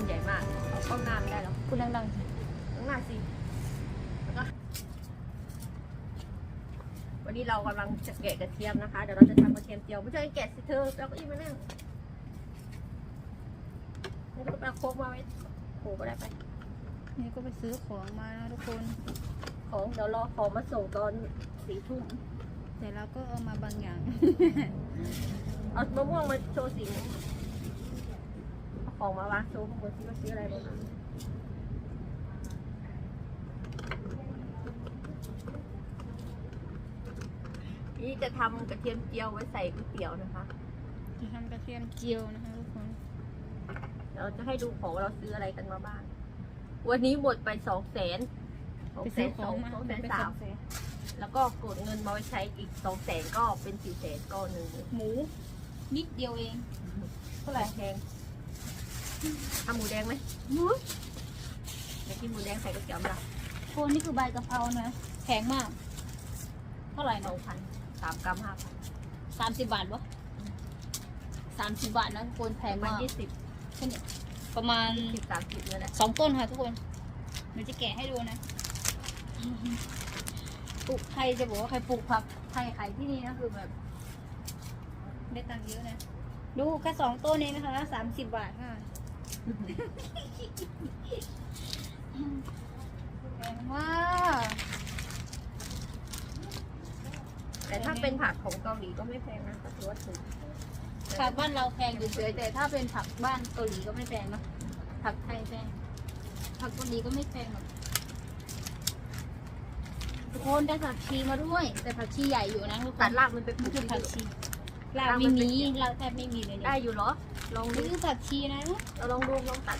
มใหญ่มากเอาเข้าหน้าไม่ได้หรอกคุณดังข้างหน้าสิแล้วก็วันนี้เรากำลังจะแกะกระเทียมนะคะ เดี๋ยวเราจะทำกระเทียมเจียวไม่ใช่แกะสิเธอแล้วก็อีกมานั่งนี่ก็ไปเอาโคกมาไว้โขก็ได้ไปๆนี่ก็ไปซื้อของมานะทุกคน ของเดี๋ยวรอของมาส่งตอนสี่ทุ่ม แต่เราก็เอามาบางอย่าง เอามะม่วงมาโชว์สีเอา ของมาวางโชว์ข้างบนที่ว่าซื้ออะไรบ้างคะนี่จะทำกระเทียมเจียวไว้ใส่ก๋วยเตี๋ยวนะคะ จะทำกระเทียมเจียวนะคะทุกคนเดี๋ยวเราจะให้ดูของว่าเราซื้ออะไรกันมาบ้าง วันนี้หมดไปสองแสนสองไปแสซื้อนขสอองงมาสองแสนไปสาสอมงแสนแล้วก็กดเงินมาไว้ใช้อีกสองแสนก็เป็นสี่แสนก็หนึ่งหมู นิดเดียวเองเท่าไหร่แพง ทำหมูแดงไหมอยากกินหมูแดงใส่กระเทียมละคนนี่คือใบกะเพรานะแพงมาก เท่าไหร่สนะองพันสามกรัมห้าพันสามสิบบาทวะสามสิบบาทนะทุกคนแพงประมาณมากยี่สิบประมาณสิบสามสิบเนี่ยแหละสองต้นค่ะทุกคนเดี๋ยวจะแกะให้ดูนะปลูกใครจะบอกว่าใครปลูกผักไทยขายที่นี่นะคือแบบ ได้ตังค์เยอะนะ ดูแค่สองต้นเองนะคะสามสิบบาทค่ะ แพงมากแต่ถ้าเป็นผักของเกาหลีก็ไม่แพงนะก็ถือว่าถูกผักบ้านเราแพงอยู่เฉยๆแต่ถ้าเป็นผักบ้านเกาหลีก็ไม่แพงเนอะผักไทยแพงผักเกาหลีก็ไม่แพงหรอกทุกคนได้ผักชีมาด้วย แต่ผักชีใหญ่อยู่นะทุกคตัดนรากมันไปปลูนี่กคือที่ผักอื่นชีลาวไม่มีลาวแทบไม่มีเลยได้เนี่ยอยู่เหรอ ลองดูนี่คือผักชีนะเราลองดูลองตัด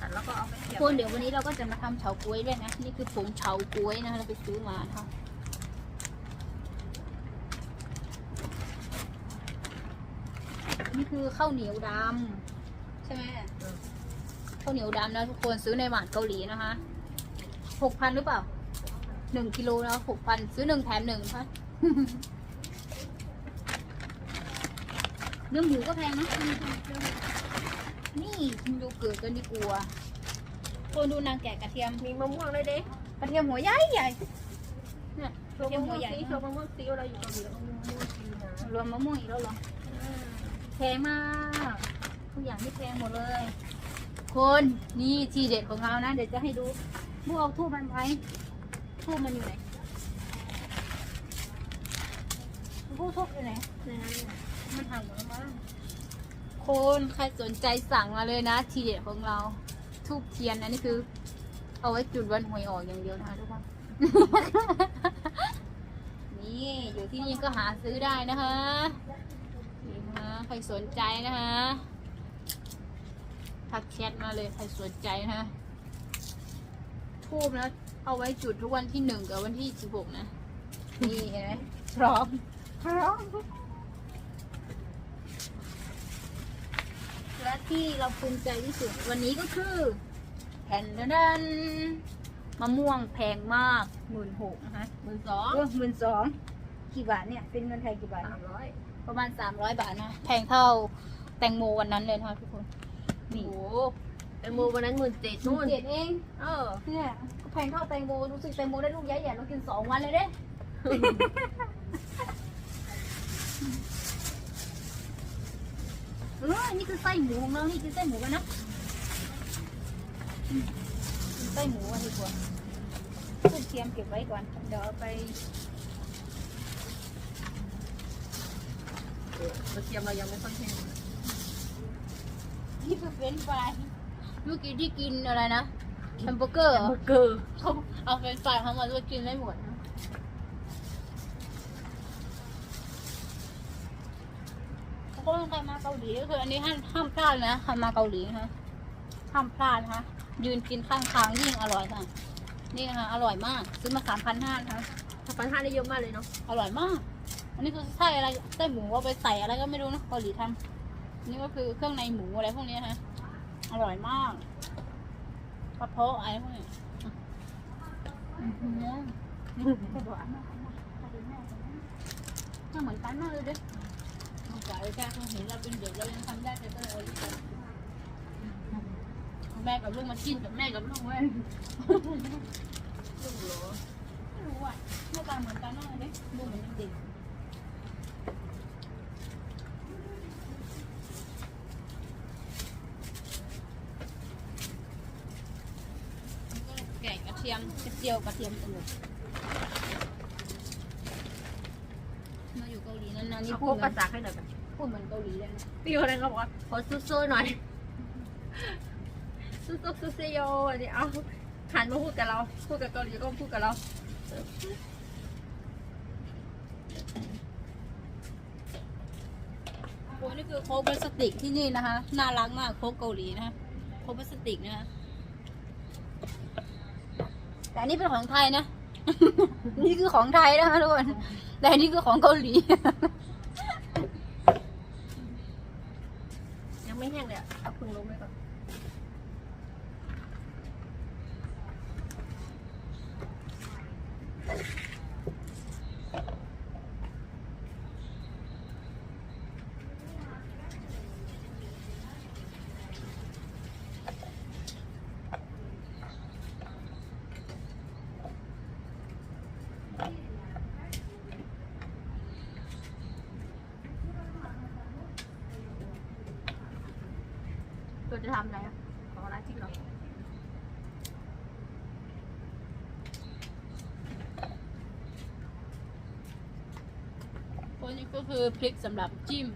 ตัดแล้วก็เอาไปเสียบคนเดี๋ยววันนี้เราก็จะมาทำเฉาก๊วยด้วยนะ นี่คือผงเฉาก๊วยนะคะเราไปซื้อมาค่ะนี่คือข้าวเหนียวดำใช่ไหมข้าวเหนียวดำนะทุกคนซื้อในหวานเกาหลีนะคะหกพันหรือเปล่าหนึ่งกิโลนะหกพันซื้อหนึ่งแถมหนึ่งค่ะ เนื้อหมูก็แพงนะนี่กินโยเกิร์ตกันดีกว่าคนดูนางแกะกระเทียมมีมะม่วงด้วยเด้กระเทียมหัวใหญ่ใหญ่เนี่ยโชว์มะม่วงสีโชว์มะม่วงสีเราอยู่เกาหลีแล้วมะม่วงสีนะรวมมะม่วงอีกแล้วเหรอแพงมากทุกอย่างที่แพงหมดเลย คนนี่ทีเด็ดของเรานะ เดี๋ยวจะให้ดูพวกเอาทูบมันไว้ทูบมันอยู่ไหนพวกทูบอยู่ไหน มันห่างหมดแล้วมั้งคนใครสนใจสั่งมาเลยนะทีเด็ดของเราทูบเทียนนะนี่คือ เอาไว้จุดวันหวยออกอย่างเดียวนะคะทุกคน นี่อยู่ที่นี่ก็หาซื้อได้นะคะนี่นะใครสนใจนะคะทักแชทมาเลยใครสนใจนะคะทูบนะเอาไว้จุดทุกวันที่หนึ่งกับวันที่สิบหกนะ นี่เห็นไหมพร้อมพร้อม และที่เราภูมิใจที่สุดวันนี้ก็คือแผ่นดันมะม่วงแพงมากหมื่นหกนะคะหมื่นสองเออหมื่นสองกี่บาทเนี่ย เป็นเงินไทยกี่บาท สามร้อยประมาณสามร้อยบาทนะ แพงเท่าแตงโมวันนั้นเลยนะคะทุกคน โอ้นี่โหแตงโมวันนั้นหมื่นเจ็ดนู่นู่นนเจ็ดเอง เออ เนี่ยก็แพงเท่าแตงโมรู้สึกแตงโมได้ลูกใหญ่ใหญ่เรากินสองวันเลยเด้ เออ นี่คือไส้หมูของเรา นี่คือไส้หมูกันนะอืมกินไส้หมูกันดีกว่าตู้เทียมเก็บไว้ก่อน เดี๋ยวเอาไปกระเทียมเรายังไม่ค่อยแห้งนี่คือเฟรนช์ฟรายเมื่อกี้ที่กินอะไรนะแฮมเบอร์เกอร์เหรอเบอร์เกอร์เขาเอาเฟรนช์ฟรายเข้ามาด้วยกินไม่หมดนะถ้าคน ใครมาเกาหลีก็คืออันนี้ห้ามห้ามพลาดนะใครมาเกาหลีนะคะห้ามพลาดนะคะยืนกินข้างทางยิ่งอร่อยค่ะ นี่นะคะอร่อยมาก ซื้อมาสามพันห้านะคะถ้าปันห้าได้เยอะมากเลยเนาะอร่อยมาก อันนี้คือไส้อะไรไส้หมูเอาไปใส่อะไรก็ไม่รู้นะเกาหลีทำอันนี่ก็คือเครื่องในหมูอะไรพวกนี้นะอร่อยมากกระเพาะอะไรพวกนี้อื้อหือกระเพาะอันนั้นอันนั้นอันนั้นน่าเหมือนกันมากเลยเด้ อเอาใจแค่เห็นเราเป็นเด็กเรายังทำได้แต่ก็เลยแม่กับลูกมากินกับแม่กับลูกเว้ยลูกเหรอไม่รู้อะหน้าตาเหมือนกันมากเลยลูเหมือนเด็กแกะกระเทียมกระเจียวกระเทียมตลกมาอยู่เกาหลีนานๆนี่พูดภาษาให้หน่อยกัน พูดเหมือนเกาหลีเลยนะพี่คนนั้นก็บอกว่าขอสู้ๆหน่อยสู้ๆสู้ๆโยอันนี้เอาหันมาพูดกับเรา พูดกับเกาหลีก็พูดกับเราโอ้นี่คือโค้กพลาสติกที่นี่นะคะ น่ารักมากโค้กเกาหลีนะคะโค้กพลาสติกนะคะแต่อันนี้เป็นของไทยนะ นี่คือของไทยนะคะทุกคน แต่อันนี้คือของเกาหลี ยังไม่แห้งเลยอะเอาพึ่งลงไปก่อน ตัว จะทำอะไรอะขออะไรที่เราตัวนี้ก็คือพริกสำหรับจิ้ม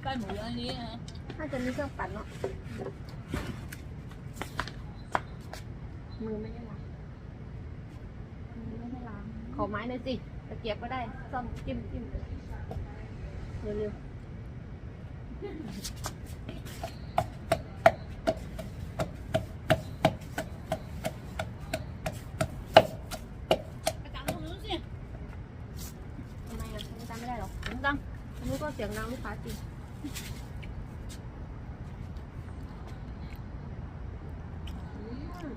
ไส้หมูอันนี้นะ น่าจะมีเครื่องปั่นเนาะมือไม่ได้ล้างมือไม่ได้ล้างขอไม้หน่อยสิตะเกียบก็ได้ซ่อมจิ้มจิ้มเร็วไปตามตรงนู้นสิ ๆทำไมอะฉันจำไม่ได้หรอกฉันจำฉันรู้ก็เสียงดังลูกค้าจริงอืม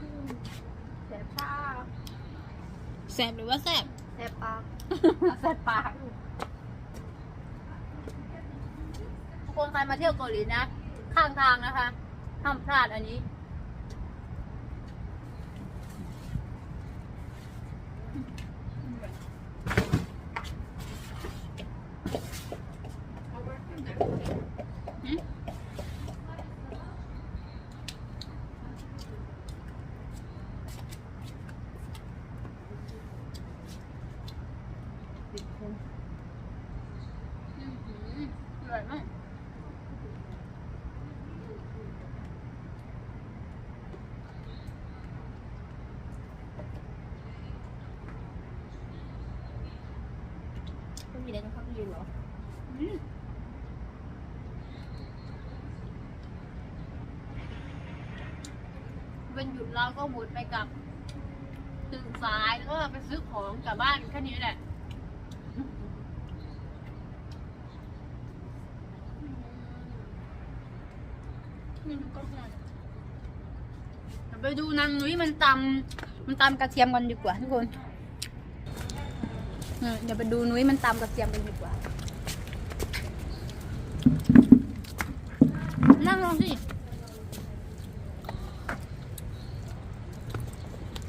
อืมแสบปาก แสบหรือว่าแสบ แสบปาก แสบ ปากทุกคนใครมาเที่ยวเกาหลีนะ ข้างทางนะคะห้ามพลาดอันนี้ หืม ติดคน อื้อหืออร่อยมาก ไมีอะไรต้องพักยืนเหรอมวันหยุดเราก็หมดไปกับตื่นสายแล้วก็ไปซื้อของกลับบ้านแค่นี้แหละได้เดี๋ยวไปดูนางนุ้ยมันตำมันตำกระเทียมกันดีกว่าทุกคน เออเดี๋ยวไปดูนุ้ยมันตำกระเทียมกันดีกว่า นั่งลงสิ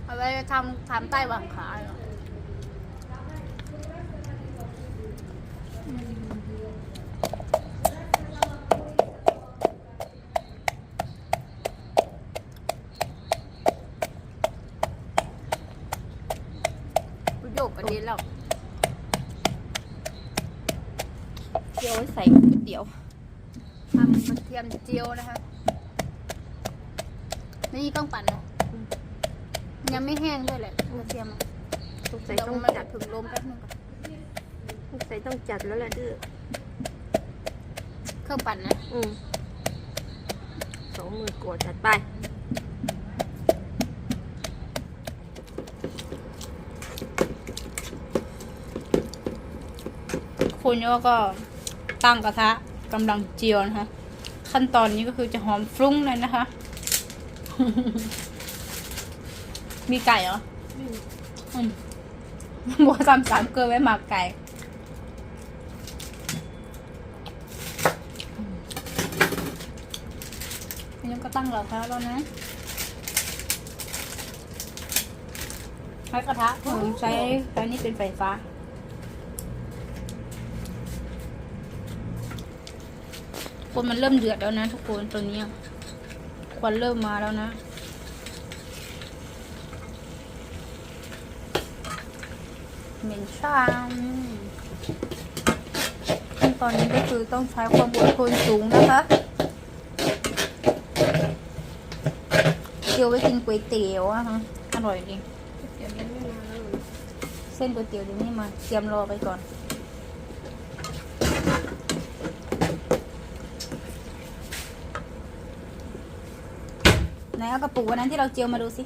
เอาไปทำทำใต้หว่างขาเหรอประโยคประเด็นแล้วเจียวไว้ใส่ก๋วยเตี๋ยว ทำกระเทียมเจียวนะคะ นี่ต้องปั่นนะยังไม่แห้งด้วยแหละกระเทียมอะ สงสัยเดี๋ยวต้องมันจัดถึงลมแป๊บนึงก่อนสงสัยต้องจัดแล้วแหละดื้อเครื่องปั่นนะ อืมสองมือกดจัดไป คุณโยก็ตั้งกระทะกำลังเจียวนะคะขั้นตอนนี้ก็คือจะหอมฟรุ้งเลยนะคะ มีไก่เหรอ อืม บัวสามสามเกลือไว้หมักไก่ยังก็ตั้งเราแล้วแล้วนะใช้กระทะผมใช้ตอนนี้เป็นไฟฟ้าคนมันเริ่มเดือดแล้วนะทุกคนตัวนี้ควันเริ่มมาแล้วนะ เหม็นช่างขั้นตอนนี้ก็คือต้องใช้ความอดทนสูงนะคะ เกี่ยวไว้กินก๋วยเตี๋ยวอะฮะอร่อยดีเดี๋ยวมันไม่มาแล้วเส้นก๋วยเตี๋ยวเดี๋ยวนี้มาเตรียมรอไปก่อนไหนเอากระปุกวันนั้นที่เราเจียวมาดูสิ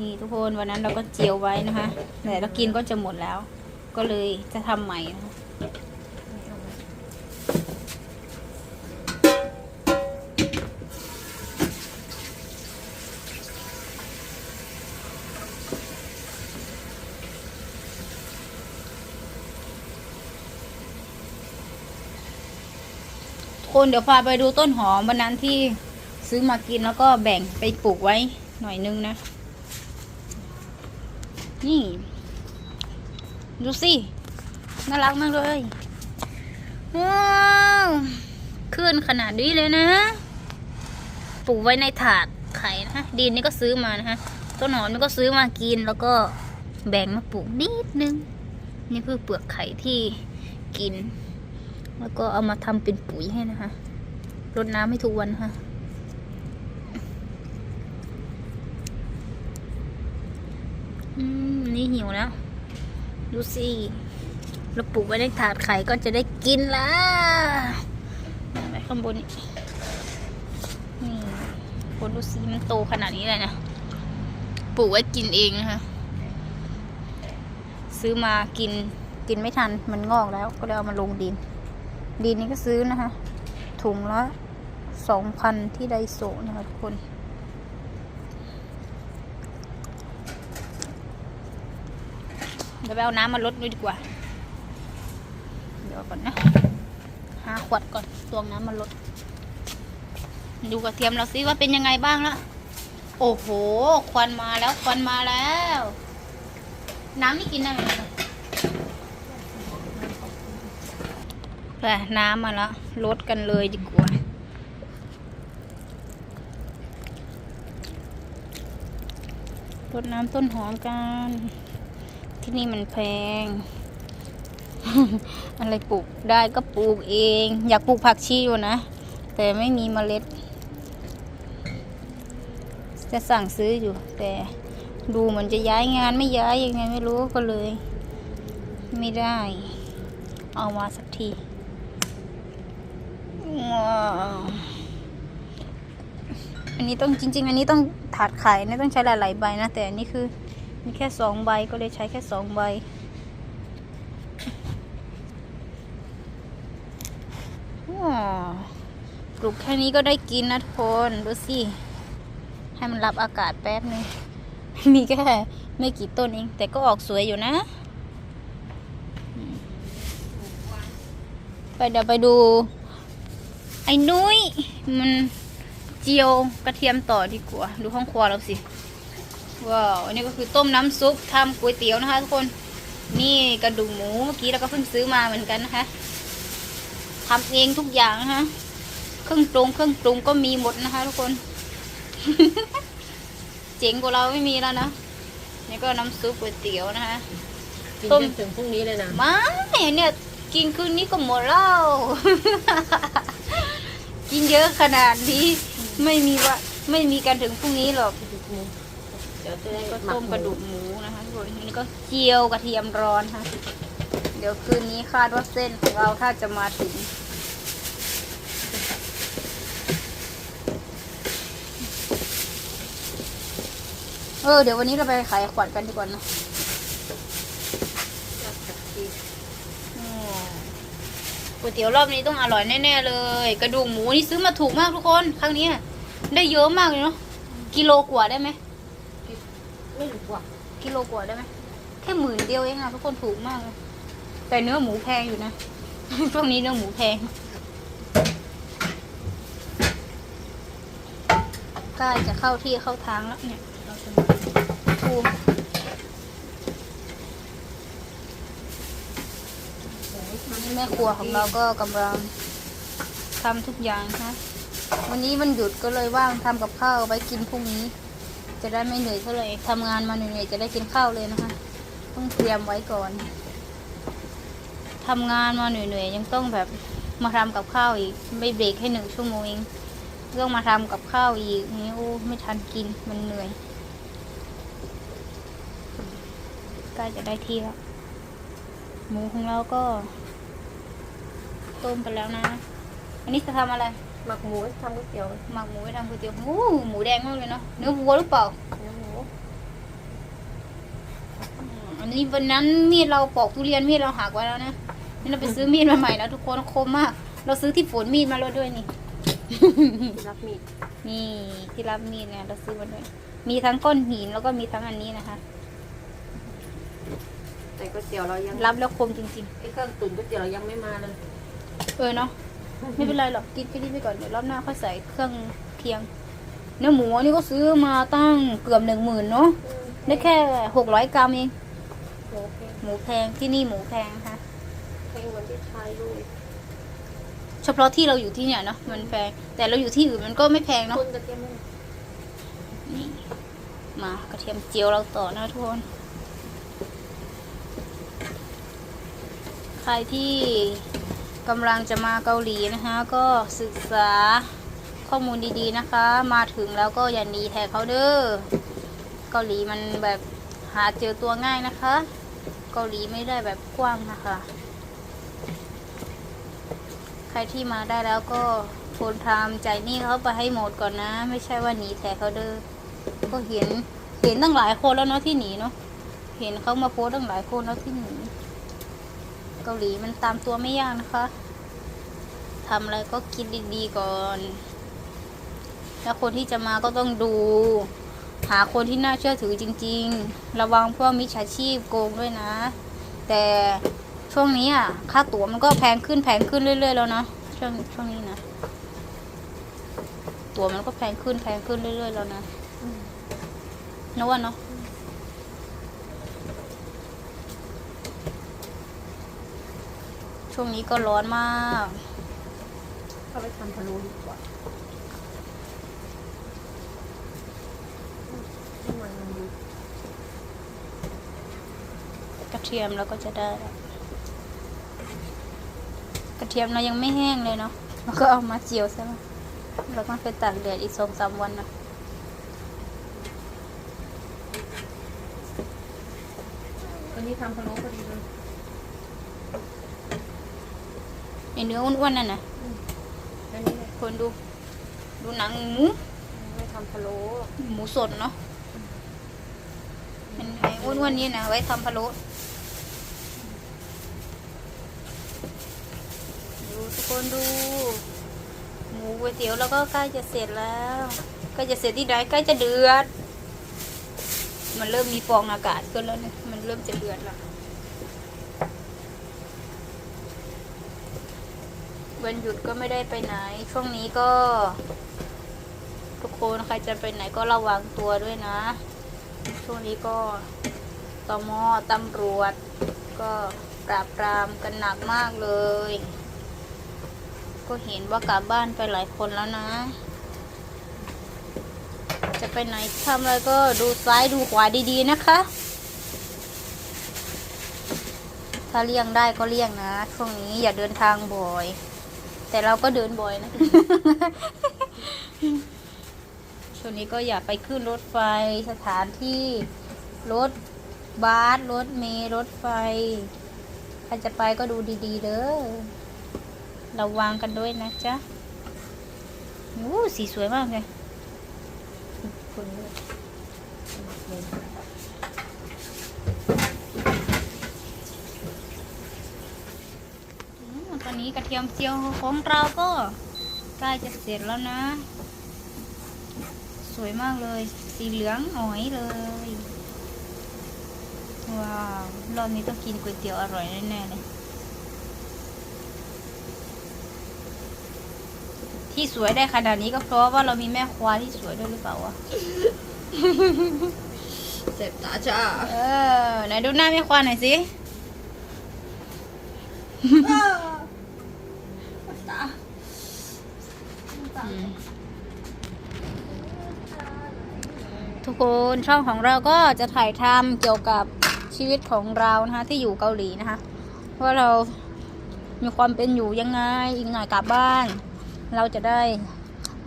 นี่ทุกคนวันนั้นเราก็เจียวไว้นะคะ แต่เรากินก็จะหมดแล้ว ก็เลยจะทำใหม่นะคะทุกคนเดี๋ยวพาไปดูต้นหอมวันนั้นที่ซื้อมากินแล้วก็แบ่งไปปลูกไว้หน่อยนึงนะ นี่ ดูสิ น่ารักมากเลยว้าวขึ้นขนาดนี้เลยนะ ปลูกไว้ในถาดไข่นะฮะ ดินนี่ก็ซื้อมานะคะต้นหอมนี่ก็ซื้อมากินแล้วก็แบ่งมาปลูกนิดนึง นี่คือเปลือกไข่ที่กิน แล้วก็เอามาทำเป็นปุ๋ยให้นะคะรดน้ำให้ทุกวันนะคะ อืมนี่หิวแล้ว ดูสิเราปลูกไว้ในถาดไข่ก็จะได้กินละไปข้างบนนี่นี่คนดูสิมันโตขนาดนี้เลยนะ ปลูกไว้กินเองนะคะ ซื้อมากินกินไม่ทันมันงอกแล้วก็เลยเอามาลงดิน ดินนี้ก็ซื้อนะคะ ถุงละสองพันที่ไดโซนะคะทุกคน เดี๋ยวไปเอาน้ำมาลดด้วยดีกว่า เดี๋ยวก่อนนะหาขวดก่อนตวงน้ำมาลด ดูกระเทียมเราซิว่าเป็นยังไงบ้างละโอ้โห ควันมาแล้ว ควันมาแล้ว น้ำนี่กินได้ไหมไปน้ำมาแล้วลดกันเลยดีกว่ารดน้ำต้นหอมกัน ที่นี่มันแพง อะไรปลูกได้ก็ปลูกเอง อยากปลูกผักชีอยู่นะ แต่ไม่มีเมล็ด จะสั่งซื้ออยู่ แต่ดูเหมือนจะย้ายงานไม่ย้ายยังไงไม่รู้ก็เลย ไม่ได้ เอามาสักทีอันนี้ต้องจริง ๆ อันนี้ต้องถาดไข่นะต้องใช้หลายๆใบนะ แต่อันนี้คือ มีแค่สองใบก็เลยใช้แค่สองใบว้าวปลูกแค่นี้ก็ได้กินนะทุกคน ดูสิ ให้มันรับอากาศแป๊บนึง มีแค่ไม่กี่ต้นเอง แต่ก็ออกสวยอยู่นะอืมไปเดี๋ยวไปดู ไอ้นุ้ย มันเจียวกระเทียมต่อดีกว่า ดูห้องครัวเราสิ ว้าวอันนี้ก็คือต้มน้ำซุปทำก๋วยเตี๋ยวนะคะ ทุกคนนี่กระดูกหมูเมื่อกี้เราก็เพิ่งซื้อมาเหมือนกันนะคะทำเองทุกอย่างนะคะเครื่องปรุงเครื่องปรุงก็มีหมดนะคะ ทุกคน เจ๋งกว่าเราไม่มีแล้วนะนี่ก็น้ำซุปก๋วยเตี๋ยวนะคะกินต้มจนถึงพรุ่งนี้เลยนะไม่เนี่ย กินคืนนี้ก็หมดแล้ว กินเยอะขนาดนี้ ไม่มีว่าไม่มีกันถึงพรุ่งนี้หรอก เดี๋ยวจะได้ก็ต้มกระดูกหมูนะคะทุกคนนนี้ก็เจียวกระเทียมร้อนค่ะ เดี๋ยวคืนนี้คาดว่าเส้นของเราถ้าจะมาถึงเออเดี๋ยววันนี้เราไปขายขวัญกันดีกว่านะอืมก๋วยเตี๋ยวรอบนี้ต้องอร่อยแน่ๆเลย กระดูกหมูนี่ซื้อมาถูกมากทุกคน ครั้งนี้ได้เยอะมากเลยเนาะกิโลกว่าได้ไหม ไม่รู้ว่ะกิโลกว่าได้ไหมแค่หมื่นเดียวเองอะทุกคนถูกมากเลยแต่เนื้อหมูแพงอยู่นะ ช่วงนี้เนื้อหมูแพงใกล้จะเข้าที่เข้าทางแล้วเนี่ยเราจะครูแม่ครัวของเราก็กำลังทำทุกอย่างนะวันนี้มันหยุดก็เลยว่างทำกับข้าวไว้กินพรุ่งนี้ จะได้ไม่เหนื่อยเท่าไหร่ทำงานมาเหนื่อยๆจะได้กินข้าวเลยนะคะ ต้องเตรียมไว้ก่อนทำงานมาเหนื่อยๆยังต้องแบบมาทำกับข้าวอีก ไม่เบรกให้หนึ่งชั่วโมงเองต้องมาทำกับข้าวอีกนี่โอ้ไม่ทันกินมันเหนื่อยใกล้จะได้ที่แล้วหมูของเราก็ ต้มไปแล้วนะ อันนี้จะทำอะไร หมักหมูทำก๋วยเตี๋ยวหมักหมูไว้ทำก๋วยเตี๋ยวโอ้หมูแดงมากเลยเนาะเนื้อวัวหรือเปล่าเนื้อหมูอืมอันนี้วันนั้นมีดเราปอกทุเรียนมีดเราหักไว้แล้วนะนี่เราไปซื้อมีดมาใหม่แล้วทุกคนคมมาก เราซื้อที่ฝนมีดมาแล้วด้วยนี่รับมีดนี่ที่รับมีดเนี่ยเราซื้อมาด้วยมีทั้งก้อนหินแล้วก็มีทั้งอันนี้นะคะแต่ก๋วยเตี๋ยวเรายังรับแล้วคมจริงไอ้เครื่องตุ๋นก๋วยเตี๋ยวเรายังไม่มาเลยๆเออเนาะ ไม่เป็นไรหรอกกินไปนี่ไปก่อนเดี๋ยวรอบหน้าค่อยใส่เครื่องเคียง เนื้อหมูอันนี้ก็ซื้อมาตั้งเกือบหนึ่งหมื่นเนาะได้แค่หกร้อยกรัมเองโอเคหมูแพงที่นี่หมูแพงนะคะเพลงวันที่ชายด้วยเฉพาะที่เราอยู่ที่เนี่ยเนาะมันแพง แต่เราอยู่ที่อื่นมันก็ไม่แพงเนาะคุณกระเทียมไหมนี่มากระเทียมเจียวเราต่อนะทุกคนใครที่ กำลังจะมาเกาหลีนะคะ ก็ศึกษาข้อมูลดีๆนะคะ มาถึงแล้วก็อย่าหนีแทกเขาเด้อเกาหลีมันแบบหาเจอตัวง่ายนะคะ เกาหลีไม่ได้แบบกว้างนะคะ ใครที่มาได้แล้วก็ทนทำใจนี่เขาไปให้หมดก่อนนะ ไม่ใช่ว่าหนีแทกเขาเด้อก็เห็นเห็นตั้งหลายคนแล้วเนาะที่หนีเนาะเห็นเขามาโพสต์ตั้งหลายคนแล้วที่หนี เกาหลีมันตามตัวไม่ยากนะคะทำอะไรก็คิดดีๆก่อน แล้วคนที่จะมาก็ต้องดู หาคนที่น่าเชื่อถือจริง ๆ ระวังพวกมิจฉาชีพโกงด้วยนะ แต่ช่วงนี้อะ ค่าตั๋วมันก็แพงขึ้นแพงขึ้นเรื่อย ๆ แล้วนะช่วงช่วงนี้นะ ตั๋วมันก็แพงขึ้นแพงขึ้นเรื่อย ๆ แล้วนะนกว่าเนาะ ช่วงนี้ก็ร้อนมากเข้าไปทำพะโล้ดีกว่าให้มันมันดูกระเทียมเราก็จะได้แล้วกระเทียมเรายังไม่แห้งเลยเนาะแล้วก็เอามาเจียวใช่ไหมแล้วก็ไปตากแดดอีกสองสามวันนะวันนี้ทำพะโล้พอดีเลย ไอเนื้ออ้วนๆนั่นนะอันนี้เลยคนดู ดูหนังหมู ไม่ทำพะโล้หมูสดเนาะมันไอ้อ้วนๆนี่นะไว้ทำพะโล้ดูทุกคนดู หมูก๋วยเตี๋ยวแล้วก็ใกล้จะเสร็จแล้วใกล้จะเสร็จที่ไหนใกล้จะเดือด มันเริ่มมีฟองอากาศขึ้นแล้วเนี่ยมันเริ่มจะเดือดแล้ว วันหยุดก็ไม่ได้ไปไหน ช่วงนี้ก็ ทุกคนใครจะไปไหนก็ระวังตัวด้วยนะ ช่วงนี้ก็ตมตำรวจ ก็ปราบปรามกันหนักมากเลย ก็เห็นว่ากลับบ้านไปหลายคนแล้วนะ จะไปไหนทำอะไรก็ดูซ้ายดูขวาดีๆนะคะ ถ้าเลี่ยงได้ก็เลี่ยงนะ ช่วงนี้อย่าเดินทางบ่อย แต่เราก็เดินบ่อยนะ ช่วงนี้ก็อย่าไปขึ้นรถไฟสถานที่ รถบัสรถเมล์รถไฟใครจะไปก็ดูดีๆเด้อระวังกันด้วยนะจ๊ะโอ้สีสวยมากเลยคนเลย อืมตอ นนี้กระเทียมเจียวของเราก็ใกล้จะเสร็จแล้วนะ สวยมากเลย สีเหลืองอ๋อยเลย ว้าวรอบนี้ต้องกินก๋วยเตี๋ยวอร่อยแน่ๆเลยทที่สวยได้ขนาดนี้ก็เพราะว่าเรามีแม่ครัวที่สวยด้วยหรือเปล่าวะเจ็บตาจ้า เออ ไหนดูหน้าแม่ครัวหน่อยสิ ตา ทุก คนช่องของเราก็จะถ่ายทำเกี่ยวกับชีวิตของเรานะคะที่อยู่เกาหลีนะคะว่าเรามีความเป็นอยู่ยังไงอีกหน่อยกลับบ้าน เราจะได้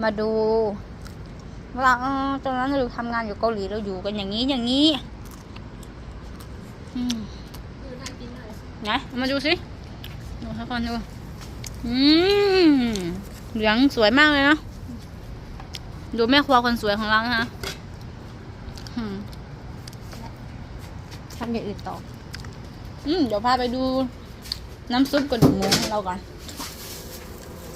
มาดูว่าออตอนนั้นเราทำงานอยู่เกาหลีเราอยู่กันอย่างนี้อย่างนี้น่ากินเลยไหนเอามาดูสิดูให้ก่อนดูอืมเหลืองสวยมากเลยนะดูแม่ครัวคนสวยของเรานะคะอืม ทำอย่างอื่นต่อ อืมเดี๋ยวพาไปดูน้ำซุปกระดูกหมูของเราก่อน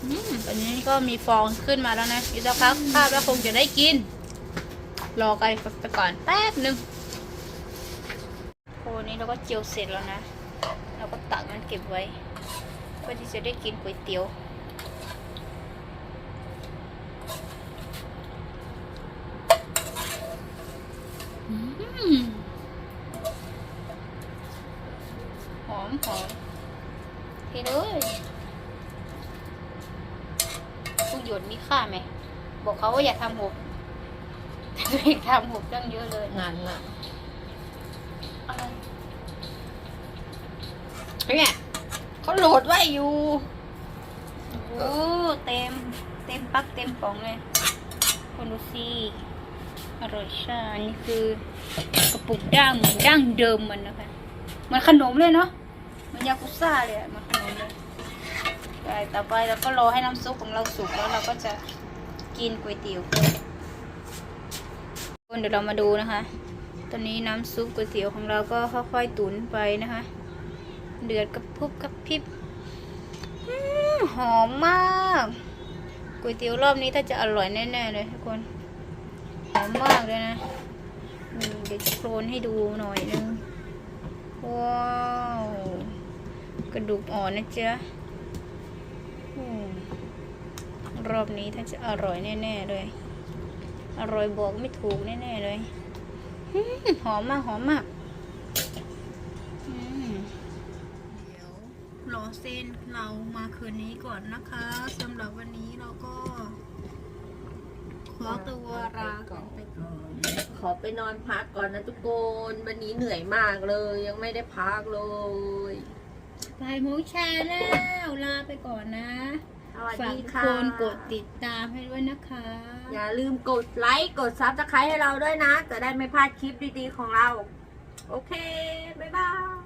อืมตอนนี้ก็มีฟองขึ้นมาแล้วนะอีกสักพักคาดว่าคงจะได้กิน รอกันไปก่อนแป๊บหนึ่งโอ้นี่เราก็เจียวเสร็จแล้วนะ เราก็ตักมันเก็บไว้เพื่อที่จะได้กินก๋วยเตี๋ยว อืม หอมหอมเทเลยผู้หยดมีค่าไหม บอก เขาว่าอย่าทำหกแต่ตัวเองทำหกตั้งเยอะเลยงานน่ะอะไรเนี่ยเขาโหลดไว้อยู่โอ้เต็ม เต็มปักเต็มป๋องเลยคนดูสิอร่อยใช่อันนี้คือกระปุกด่างเหมือนด่างเดิมมันนะคะเหมันขนมเลยเนาะเหมันยากุซ่าเลยอะเหมันขนมเลยใช่ต่อไปเราก็รอให้น้ำซุปของเราสุกแล้วเราก็จะ กินก๋วยเตี๋ยวคนเดี๋ยวเรามาดูนะคะ ตอนนี้น้ำซุปก๋วยเตี๋ยวของเราก็ค่อยๆตุ๋นไปนะคะ เดือดกระพุบกระพิบหอมมากก๋วยเตี๋ยวรอบนี้ถ้าจะอร่อยแน่ๆเลยทุกคนหอมมากเลยนะอืมเดี๋ยวจะโคลนให้ดูหน่อยนึงว้าว กระดูกอ่อนนะเจ๊ะอืม รอบนี้ถ้าจะอร่อยแน่ๆเลย อร่อยบอกไม่ถูกแน่ๆเลยอืมหอมมากหอมมากอืมเดี๋ยวรอเส้นเรามาคืนนี้ก่อนนะคะสำหรับวันนี้เราก็ขอตัวลากันไปก่อนขอไปนอนพักก่อนนะทุกคน วันนี้เหนื่อยมากเลย ยังไม่ได้พักเลยไปหมูแชร์แล้วลาไปก่อนนะ สวัสฝากดีทุกค่ะ คนกดติดตามให้ด้วยนะคะ อย่าลืมกดไลค์กดซับสไครต์ให้เราด้วยนะ จะได้ไม่พลาดคลิปดีๆของเรา โอเค บ๊ายบาย